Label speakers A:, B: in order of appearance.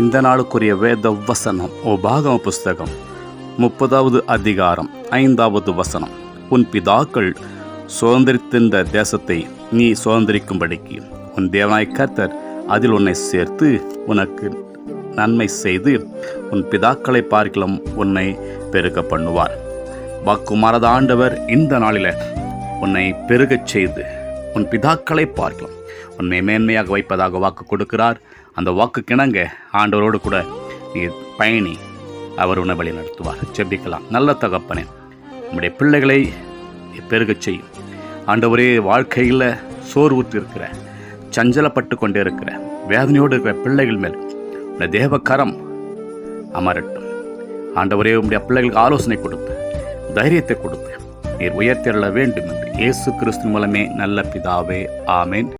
A: இந்த நாளுக்குரிய வேத வசனம் ஓ பாகம புஸ்தகம் முப்பதாவது அதிகாரம் ஐந்தாவது வசனம். உன் பிதாக்கள் சுதந்திரித்திருந்த தேசத்தை நீ சுதந்திரிக்கும்படிக்கு உன் தேவனாய் கர்த்தர் அதில் உன்னை சேர்த்து உனக்கு நன்மை செய்து உன் பிதாக்களை பார்க்கலாம் உன்னை பெருக பண்ணுவார். வாக்குமாரத ஆண்டவர் இந்த நாளில் உன்னை பெருகச் செய்து உன் பிதாக்களை பார்க்கலாம். உன்னை மேன்மையாக வைப்பதாக வாக்கு கொடுக்கிறார். அந்த வாக்கு கிணங்க ஆண்டவரோடு கூட நீ பயணி அவர் உன்னை வழி நடத்துவார் செபிக்கலாம் நல்ல தகப்பனே நம்முடைய பிள்ளைகளை பெருகச் செய்யும். ஆண்டவரே வாழ்க்கையில் சோர்வுற்று இருக்கிற சஞ்சலப்பட்டு கொண்டே இருக்கிற வேதனையோடு இருக்கிற பிள்ளைகள் மேல் உடைய தேவக்கரம் அமரட்டும். ஆண்டவரே உங்களுடைய பிள்ளைகளுக்கு ஆலோசனை கொடுத்து தைரியத்தை கொடுப்பேன் நீர் உயர்த்திட வேண்டும் என்று இயேசு கிறிஸ்து மூலமே நல்ல பிதாவே ஆமேன்.